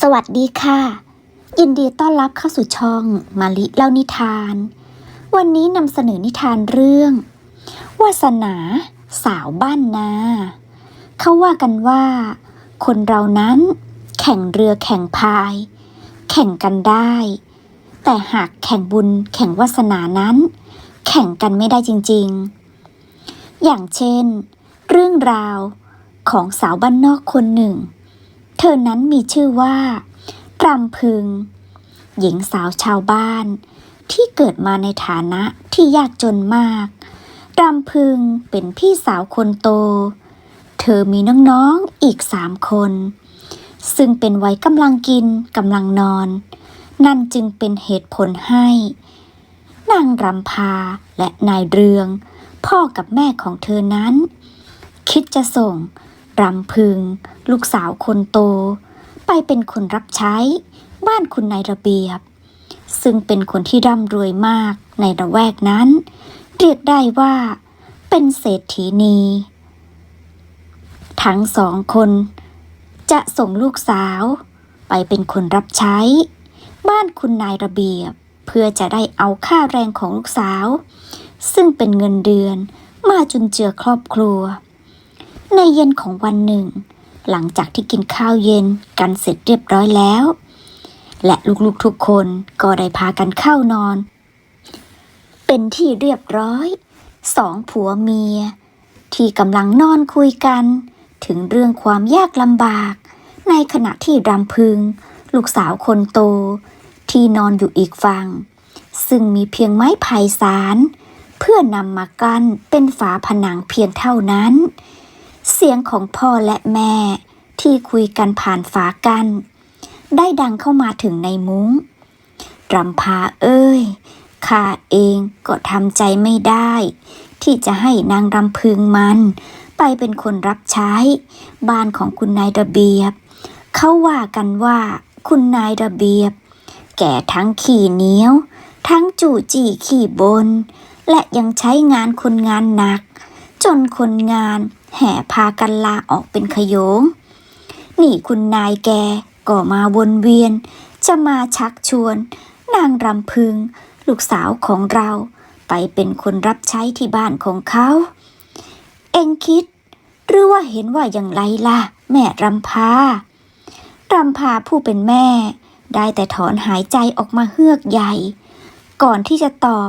สวัสดีค่ะ ยินดีต้อนรับเข้าสู่ช่องมาลิเล่านิทาน วันนี้นำเสนอนิทานเรื่อง วาสนาสาวบ้านนา เขาว่ากันว่า คนเรานั้นแข่งเรือแข่งพาย แข่งกันได้ แต่หากแข่งบุญแข่งวาสนานั้น แข่งกันไม่ได้จริง ๆ อย่างเช่น เรื่องราวของสาวบ้านนอกคนหนึ่ง เธอนั้นมีชื่อว่ารำพึง หญิงสาวชาวบ้าน ที่เกิดมาในฐานะที่ยากจนมากรำพึงเป็นพี่สาวคนโต เธอมีน้องๆอีกสามคน ซึ่งเป็นวัยกำลังกินกำลังนอน นั่นจึงเป็นเหตุผลให้ นางรำพาและนายเรือง พ่อกับแม่ของเธอนั้น คิดจะส่ง รำพึง ลูกสาวคนโต ไปเป็นคนรับใช้ บ้านคุณนายระเบียบ ซึ่งเป็นคนที่ร่ำรวยมากในระแวกนั้น เรียกได้ว่า เป็นเศรษฐีนี ทั้งสองคน จะส่งลูกสาว ไปเป็นคนรับใช้ บ้านคุณนายระเบียบ เพื่อจะได้เอาค่าแรงของลูกสาว ซึ่งเป็นเงินเดือนมาจุนเจือครอบครัว ในเย็นของวันหนึ่ง หลังจากที่กินข้าวเย็นกันเสร็จเรียบร้อยแล้ว และลูกๆทุกคนก็ได้พากันเข้านอน เป็นที่เรียบร้อย สองผัวเมีย ที่กำลังนอนคุยกัน ถึงเรื่องความยากลำบาก ในขณะที่รำพึง ลูกสาวคนโต ที่นอนอยู่อีกฝั่ง ซึ่งมีเพียงไม้ไผ่สารเพื่อนำมากั้นเป็นฝาผนังเพียงเท่านั้น เสียงของพ่อและแม่ที่คุยกันผ่านฝากัน ได้ดังเข้ามาถึงในมุง้งรำพาเอ้ยข้าเองก็ทำใจไม่ได้ ที่จะให้นางรำพึงมัน ไปเป็นคนรับใช้ บ้านของคุณนายระเบียบ เขาว่ากันว่าคุณนายระเบียบ แก่ทั้งขี่เหนียว ทั้งจู่จี่ขี่บน และยังใช้งานคนงานหนัก จนคนงาน แห่พากันลาออกเป็นขยง นี่คุณนายแกก็มาวนเวียน จะมาชักชวน นางรำพึง ลูกสาวของเราไปเป็นคนรับใช้ที่บ้านของเขา เองคิด หรือว่าเห็นว่าอย่างไรล่ะ แม่รำพารำพาผู้เป็นแม่ ได้แต่ถอนหายใจออกมาเฮือกใหญ่ ก่อนที่จะตอบ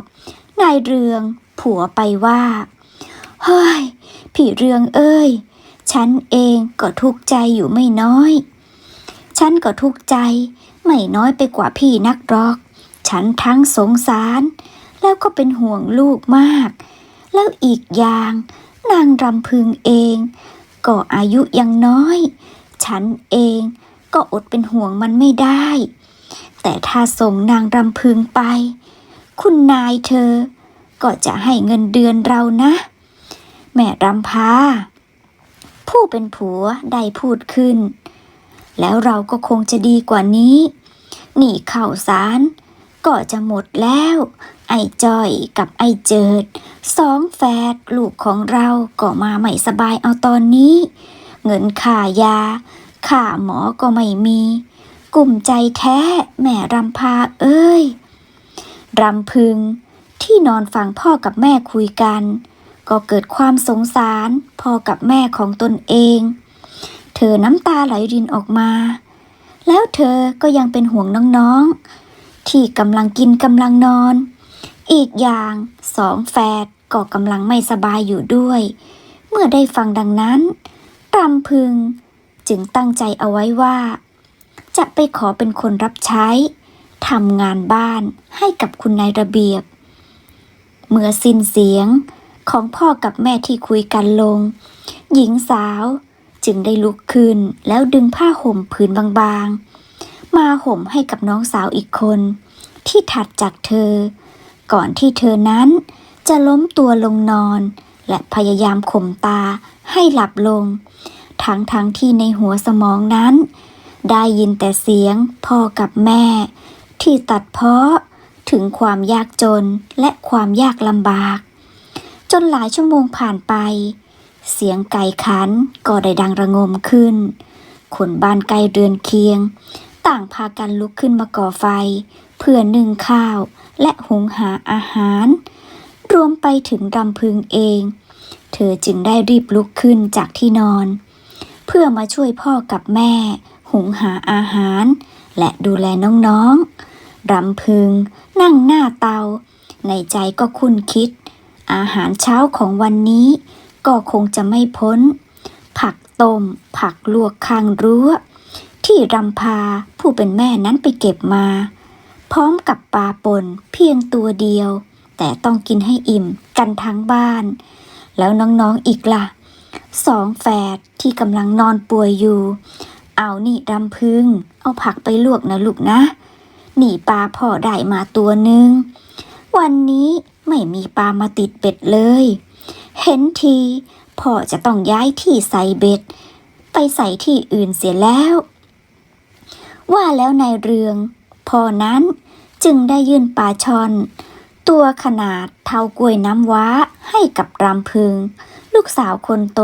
นายเรืองผัวไปว่า เฮ้ยพี่เรืองเอ้ย ฉันเองก็ทุกข์ใจอยู่ไม่น้อย ฉันก็ทุกข์ใจไม่น้อยไปกว่าพี่นักรอก ฉันทั้งสงสาร แล้วก็เป็นห่วงลูกมาก แล้วอีกอย่าง นางรำพึงเอง ก็อายุยังน้อย ฉันเองก็อดเป็นห่วงมันไม่ได้ แต่ถ้าส่งนางรำพึงไป คุณนายเธอ ก็จะให้เงินเดือนเรานะ แม่รำพาผู้เป็นผัวได้พูดขึ้น แล้วเราก็คงจะดีกว่านี้ หนีข่าวสารก็จะหมดแล้ว ไอ้จอยกับไอ้เจิดสองแฝดลูกของเราก็มาไม่สบายเอาตอนนี้ เงินค่ายาค่าหมอก็ไม่มี กลุ่มใจแท้แม่รำพาเอ้ย รำพึงที่นอนฟังพ่อกับแม่คุยกัน ก็เกิดความสงสารพ่อกับแม่ของตนเอง เธอน้ำตาไหลรินออกมา แล้วเธอก็ยังเป็นห่วงน้องๆ ที่กำลังกินกำลังนอน อีกอย่างสองแฝดก็กำลังไม่สบายอยู่ด้วย เมื่อได้ฟังดังนั้นรำพึง จึงตั้งใจเอาไว้ว่า จะไปขอเป็นคนรับใช้ทำงานบ้านให้กับคุณนายระเบียบ เมื่อสิ้นเสียง ของพ่อกับแม่ที่คุยกันลง หญิงสาวจึงได้ลุกขึ้นแล้วดึงผ้าห่มผืนบางๆ มาห่มให้กับน้องสาวอีกคน ที่ถัดจากเธอ ก่อนที่เธอนั้นจะล้มตัวลงนอน และพยายามข่มตาให้หลับลง ทั้งทั้งๆที่ในหัวสมองนั้น ได้ยินแต่เสียงพ่อกับแม่ ที่ตัดเพ้อถึงความยากจนและความยากลำบาก จนหลายชั่วโมงผ่านไป เสียงไก่ขันก็ได้ดังระงมขึ้น คนบ้านใกล้เรือนเคียง ต่างพากันลุกขึ้นมาก่อไฟ เพื่อนึ่งข้าวและหุงหาอาหาร รวมไปถึงรำพึงเอง เธอจึงได้รีบลุกขึ้นจากที่นอน เพื่อมาช่วยพ่อกับแม่ หุงหาอาหาร และดูแลน้องๆรำพึง นั่งหน้าเตา ในใจก็คุ้นคิด อาหารเช้าของวันนี้ ก็คงจะไม่พ้น ผักต้ม ผักลวกข้างรั้ว ที่รำพาผู้เป็นแม่นั้นไปเก็บมา พร้อมกับปลาป่นเพียงตัวเดียว แต่ต้องกินให้อิ่มกันทั้งบ้าน แล้วน้องๆอีกล่ะสองแฝดที่กำลังนอนป่วยอยู่ เอานี่รำพึง เอาผักไปลวกนะลูกนะ หนีปลาพ่อได้มาตัวหนึ่งวันนี้ ไม่มีปลามาติดเบ็ดเลย เห็นทีพ่อจะต้องย้ายที่ใส่เบ็ด ไปใส่ที่อื่นเสียแล้ว ว่าแล้วนายเรืองพ่อนั้นจึงได้ยื่นปลาช่อน ตัวขนาดเท่ากล้วยน้ำว้าให้กับรำพึง ลูกสาวคนโต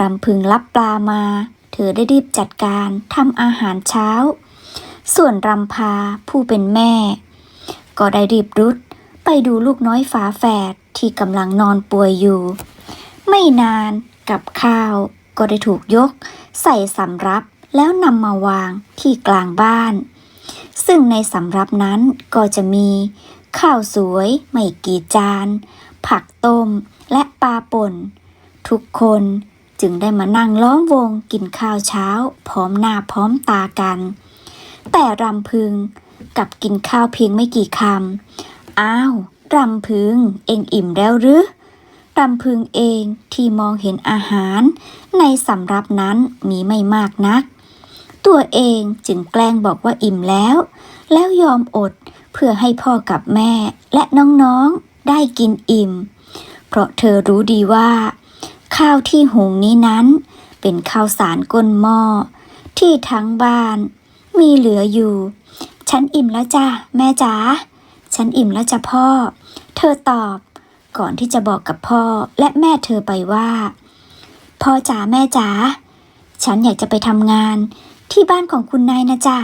รำพึงรับปลามา เธอได้รีบจัดการทำอาหารเช้า ส่วนรำพาผู้เป็นแม่ ก็ได้รีบรุด ไปดูลูกน้อยฝาแฝดที่กำลังนอนป่วยอยู่ ไม่นานกับข้าวก็ได้ถูกยก ใส่สำรับแล้วนำมาวางที่กลางบ้าน ซึ่งในสำรับนั้นก็จะมี ข้าวสวยไม่กี่จาน ผักต้มและปลาป่น ทุกคนจึงได้มานั่งล้อมวงกินข้าวเช้า พร้อมหน้าพร้อมตากัน แต่รำพึงกับกินข้าวเพียงไม่กี่คำ อ้าวรำพึง เองอิ่มแล้วหรือรำพึงเองที่มองเห็นอาหาร ในสำรับนั้นมีไม่มากนัก ตัวเองจึงแกล้งบอกว่าอิ่มแล้ว แล้วยอมอดเพื่อให้พ่อกับแม่และน้องๆได้กินอิ่ม เพราะเธอรู้ดีว่า ข้าวที่หุงนี้นั้น เป็นข้าวสารก้นหม้อที่ทั้งบ้าน มีเหลืออยู่ ฉันอิ่มแล้วจ้ะแม่จ๋า ฉันอิ่มแล้วจ้ะพ่อ เธอตอบ ก่อนที่จะบอกกับพ่อและแม่เธอไปว่า พ่อจ๋าแม่จ๋า ฉันอยากจะไปทำงานที่บ้านของคุณนายนะจ๊ะ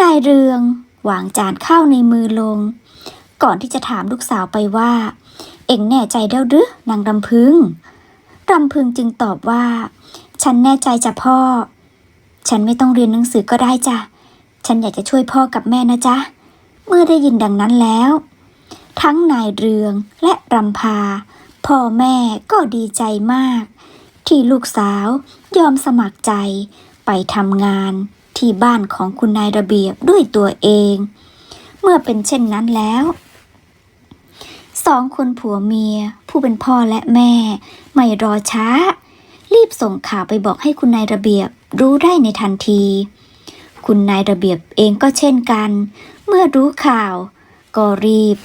นายเรืองวางจานข้าวในมือลง ก่อนที่จะถามลูกสาวไปว่า เอ็งแน่ใจเด้อหรือนางรำพึงรำพึงจึงตอบว่า ฉันแน่ใจจ้ะพ่อ ฉันไม่ต้องเรียนหนังสือก็ได้จ้ะ ฉันอยากจะช่วยพ่อกับแม่นะจ๊ะ เมื่อได้ยินดังนั้นแล้ว ทั้งนายเรืองและรำพา พ่อแม่ก็ดีใจมาก ที่ลูกสาวยอมสมัครใจไปทำงานที่บ้านของคุณนายระเบียบด้วยตัวเอง เมื่อเป็นเช่นนั้นแล้วสองคนผัวเมีย ผู้เป็นพ่อและแม่ ไม่รอช้า รีบส่งข่าวไปบอกให้คุณนายระเบียบรู้ได้ในทันที คุณนายระเบียบเองก็เช่นกัน เมื่อรู้ข่าว ก็รีบ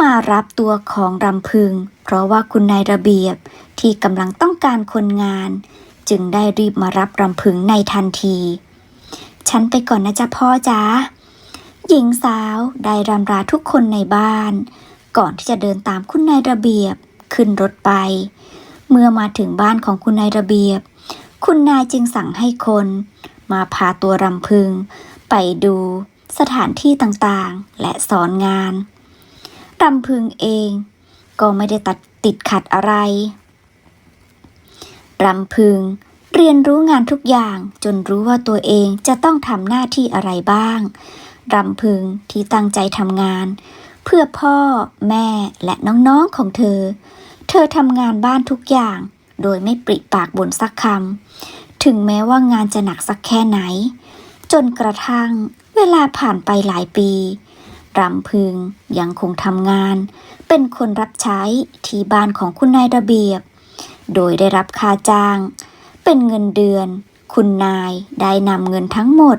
มารับตัวของรำพึง เพราะว่าคุณนายระเบียบที่กำลังต้องการคนงาน จึงได้รีบมารับรำพึงในทันที ฉันไปก่อนนะจ๊ะพ่อจ๋าหญิงสาวได้รำลาทุกคนในบ้าน ก่อนที่จะเดินตามคุณนายระเบียบขึ้นรถไป เมื่อมาถึงบ้านของคุณนายระเบียบ คุณนายจึงสั่งให้คน มาพาตัวรำพึง ไปดูสถานที่ต่างๆ และสอนงานรำพึงเองก็ไม่ได้ตัดติดขัดอะไรรำพึงเรียนรู้งานทุกอย่างจนรู้ว่าตัวเองจะต้องทำหน้าที่อะไรบ้างรำพึงที่ตั้งใจทำงาน เพื่อพ่อแม่และน้องๆของเธอ เธอทำงานบ้านทุกอย่าง โดยไม่ปริปากบ่นสักคำ ถึงแม้ว่างานจะหนักสักแค่ไหน จนกระทั่งเวลาผ่านไปหลายปีรำพึงยังคงทำงาน เป็นคนรับใช้ที่บ้านของคุณนายระเบียบ โดยได้รับค่าจ้าง เป็นเงินเดือน คุณนายได้นำเงินทั้งหมด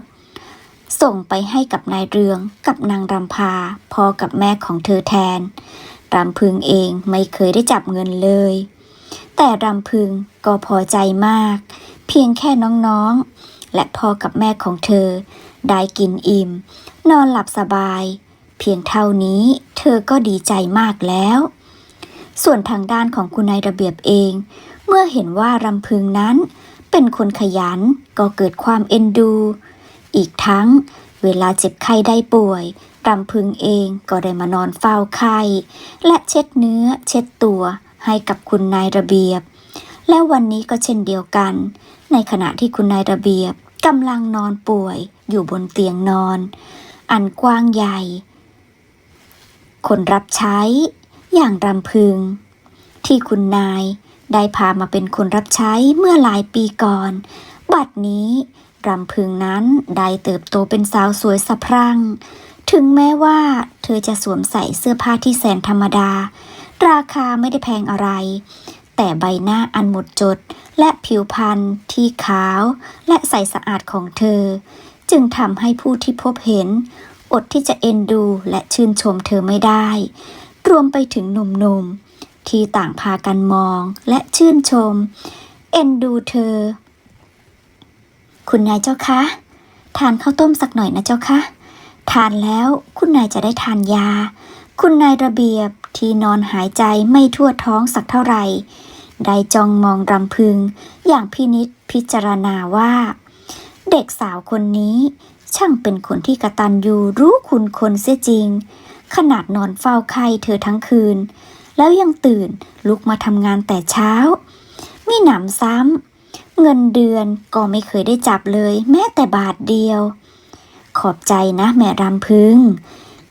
ส่งไปให้กับนายเรืองกับนางรำพาพ่อกับแม่ของเธอแทนรำพึงเองไม่เคยได้จับเงินเลย แต่รำพึงก็พอใจมาก เพียงแค่น้องๆ และพ่อกับแม่ของเธอ ได้กินอิ่ม นอนหลับสบาย เพียงเท่านี้เธอก็ดีใจมากแล้ว ส่วนทางด้านของคุณนายระเบียบเอง เมื่อเห็นว่ารำพึงนั้น เป็นคนขยันก็เกิดความเอ็นดู อีกทั้งเวลาเจ็บไข้ได้ป่วยรำพึงเองก็ได้มานอนเฝ้าไข้ และเช็ดเนื้อเช็ดตัวให้กับคุณนายระเบียบ และวันนี้ก็เช่นเดียวกัน ในขณะที่คุณนายระเบียบกำลังนอนป่วยอยู่บนเตียงนอน อันกว้างใหญ่ คนรับใช้ อย่างรำพึง ที่คุณนายได้พามาเป็นคนรับใช้เมื่อหลายปีก่อน บัดนี้รำพึงนั้นได้เติบโตเป็นสาวสวยสะพรั่ง ถึงแม้ว่าเธอจะสวมใส่เสื้อผ้าที่แสนธรรมดา ราคาไม่ได้แพงอะไร แต่ใบหน้าอันหมดจด และผิวพรรณที่ขาว และใสสะอาดของเธอ จึงทำให้ผู้ที่พบเห็น อดที่จะเอ็นดูและชื่นชมเธอไม่ได้ รวมไปถึงหนุ่มๆ ที่ต่างพากันมองและชื่นชม เอ็นดูเธอ คุณนายเจ้าคะ ทานข้าวต้มสักหน่อยนะเจ้าคะ ทานแล้วคุณนายจะได้ทานยาคุณนายระเบียบที่นอนหายใจไม่ทั่วท้องสักเท่าไหร่ ได้จ้องมองรำพึง อย่างพินิษพิจารณาว่า เด็กสาวคนนี้ ช่างเป็นคนที่กระตันยูรู้คุณคนเสียจริง ขนาดนอนเฝ้าไข้เธอทั้งคืน แล้วยังตื่นลุกมาทำงานแต่เช้า มีหนำซ้ำเงินเดือนก็ไม่เคยได้จับเลย แม้แต่บาทเดียว ขอบใจนะแม่รำพึง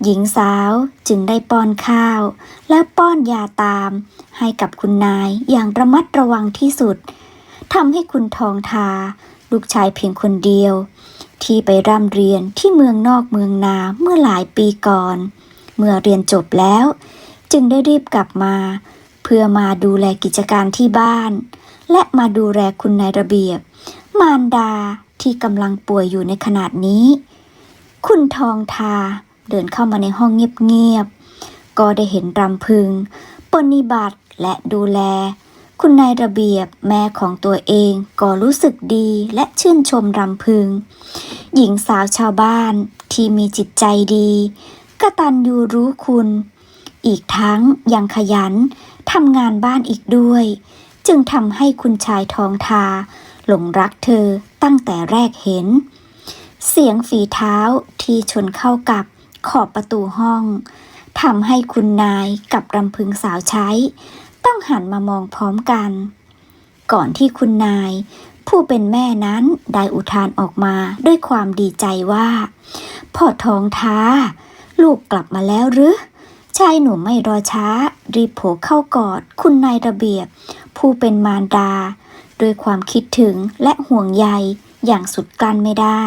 หญิงสาวจึงได้ป้อนข้าว และป้อนยาตาม ให้กับคุณนายอย่างระมัดระวังที่สุดทำให้คุณทองทา ลูกชายเพียงคนเดียว ที่ไปร่ำเรียนที่เมืองนอกเมืองนาเมื่อหลายปีก่อน เมื่อเรียนจบแล้ว จึงได้รีบกลับมา เพื่อมาดูแลกิจการที่บ้าน และมาดูแลคุณนายระเบียบ มารดาที่กำลังป่วยอยู่ในขนาดนี้ คุณทองทา เดินเข้ามาในห้องเงียบๆ ก็ได้เห็นรำพึงปฏิบัติและดูแล คุณนายระเบียบแม่ของตัวเองก็รู้สึกดีและชื่นชมรำพึง หญิงสาวชาวบ้านที่มีจิตใจดีกตัญญูรู้คุณ อีกทั้งยังขยันทำงานบ้านอีกด้วย จึงทำให้คุณชายทองทา หลงรักเธอตั้งแต่แรกเห็น เสียงฝีเท้าที่ชนเข้ากับ ขอบประตูห้องทำให้คุณนายกับรำพึงสาวใช้ ต้องหันมามองพร้อมกัน ก่อนที่คุณนาย ผู้เป็นแม่นั้นได้อุทานออกมาด้วยความดีใจว่าพ่อทองท้า ลูกกลับมาแล้วหรือชายหนุ่มไม่รอช้า รีบโผล่เข้ากอด คุณนายระเบียบ ผู้เป็นมารดา ด้วยความคิดถึงและห่วงใยอย่างสุดกลั้นไม่ได้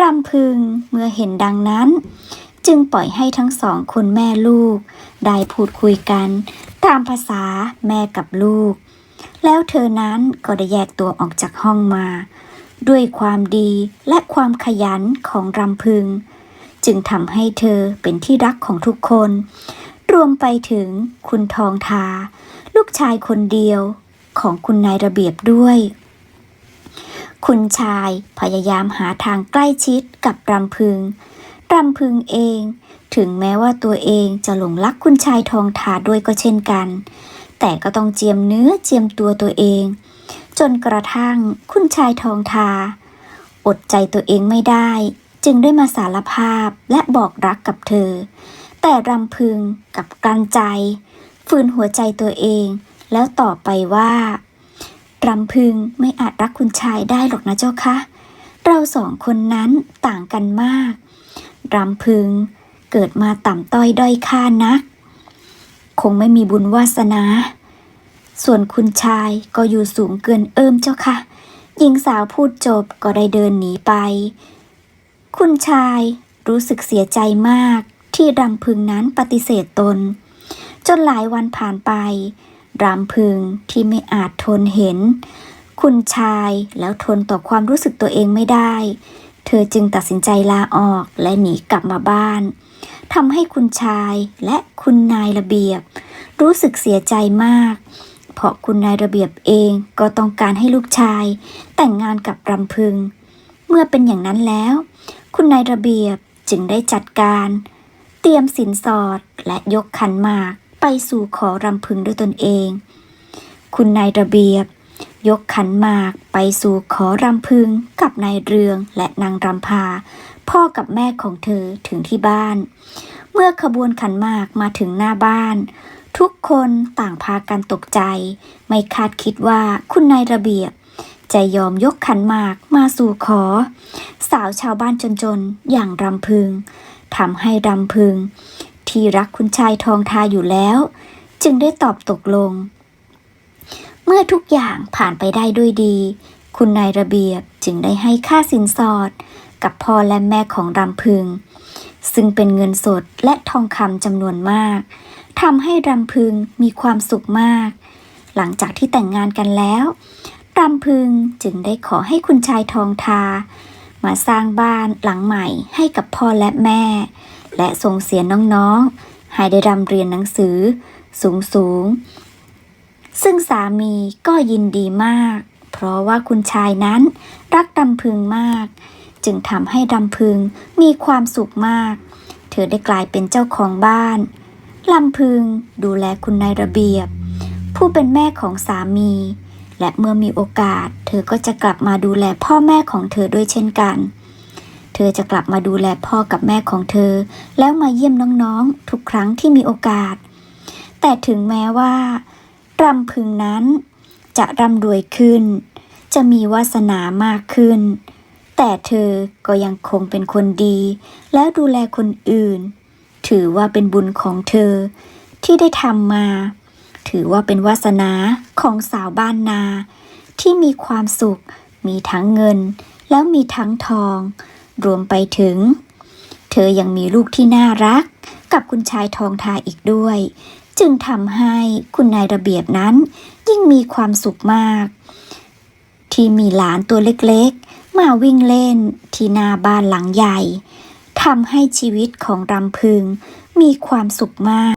รำพึงเมื่อเห็นดังนั้น จึงปล่อยให้ทั้งสองคนแม่ลูก ได้พูดคุยกัน ตามภาษาแม่กับลูก แล้วเธอนั้นก็ได้แยกตัวออกจากห้องมา ด้วยความดีและความขยันของรำพึง จึงทำให้เธอเป็นที่รักของทุกคน รวมไปถึงคุณทองทา ลูกชายคนเดียวของคุณนายระเบียบด้วย คุณชายพยายามหาทางใกล้ชิดกับรำพึง รำพึงเอง ถึงแม้ว่าตัวเองจะหลงรักคุณชายทองทาด้วยก็เช่นกัน แต่ก็ต้องเจียมเนื้อเจียมตัวตัวเอง จนกระทั่งคุณชายทองทา อดใจตัวเองไม่ได้ จึงได้มาสารภาพและบอกรักกับเธอ แต่รำพึงกับกลั้นใจ ฝืนหัวใจตัวเอง แล้วต่อไปว่า รำพึงไม่อาจรักคุณชายได้หรอกนะเจ้าคะ เราสองคนนั้นต่างกันมาก รำพึงเกิดมาต่ำต้อยด้อยค่านัก คงไม่มีบุญวาสนา ส่วนคุณชายก็อยู่สูงเกินเอิมเจ้าค่ะ หญิงสาวพูดจบก็ได้เดินหนีไป คุณชายรู้สึกเสียใจมากที่รำพึงนั้นปฏิเสธตน จนหลายวันผ่านไป รำพึงที่ไม่อาจทนเห็น คุณชายแล้วทนต่อความรู้สึกตัวเองไม่ได้ เธอจึงตัดสินใจลาออกและหนีกลับมาบ้านทำให้คุณชายและคุณนายระเบียบ รู้สึกเสียใจมาก เพราะคุณนายระเบียบเองก็ต้องการให้ลูกชาย แต่งงานกับรำพึง เมื่อเป็นอย่างนั้นแล้ว คุณนายระเบียบจึงได้จัดการ เตรียมสินสอดและยกขันหมาก ไปสู่ขอรำพึงด้วยตนเอง คุณนายระเบียบ ยกขันหมากไปสู่ขอรำพึงกับนายเรืองและนางรำพา พ่อกับแม่ของเธอถึงที่บ้าน เมื่อขบวนขันหมากมาถึงหน้าบ้าน ทุกคนต่างพากันตกใจ ไม่คาดคิดว่าคุณนายระเบียบจะยอมยกขันหมากมาสู่ขอ สาวชาวบ้านจนๆ อย่างรำพึงทำให้รำพึง ที่รักคุณชายทองทาอยู่แล้ว จึงได้ตอบตกลง เมื่อทุกอย่างผ่านไปได้ด้วยดี คุณนายระเบียบจึงได้ให้ค่าสินสอด กับพ่อและแม่ของรำพึง ซึ่งเป็นเงินสดและทองคำจำนวนมากทำให้รำพึงมีความสุขมาก หลังจากที่แต่งงานกันแล้วรำพึงจึงได้ขอให้คุณชายทองทา มาสร้างบ้านหลังใหม่ให้กับพ่อและแม่ และส่งเสียน้องๆ ให้ได้รำเรียนหนังสือสูงสูงๆซึ่งสามีก็ยินดีมาก เพราะว่าคุณชายนั้นรักรำพึงมาก จึงทำให้รำพึงมีความสุขมาก เธอได้กลายเป็นเจ้าของบ้านลำพึงดูแลคุณนายระเบียบ ผู้เป็นแม่ของสามี และเมื่อมีโอกาส เธอก็จะกลับมาดูแลพ่อแม่ของเธอด้วยเช่นกัน เธอจะกลับมาดูแลพ่อกับแม่ของเธอ แล้วมาเยี่ยมน้องๆ ทุกครั้งที่มีโอกาส แต่ถึงแม้ว่ารำพึงนั้น จะร่ำรวยขึ้น จะมีวาสนามากขึ้น แต่เธอก็ยังคงเป็นคนดี แล้วดูแลคนอื่น ถือว่าเป็นบุญของเธอ ที่ได้ทำมา ถือว่าเป็นวาสนาของสาวบ้านนา ที่มีความสุข มีทั้งเงิน แล้วมีทั้งทอง รวมไปถึง เธอยังมีลูกที่น่ารัก กับคุณชายทองทาอีกด้วย จึงทำให้คุณนายระเบียบนั้น ยิ่งมีความสุขมาก ที่มีหลานตัวเล็กๆ มาวิ่งเล่นที่หน้าบ้านหลังใหญ่ทำให้ชีวิตของรำพึงมีความสุขมาก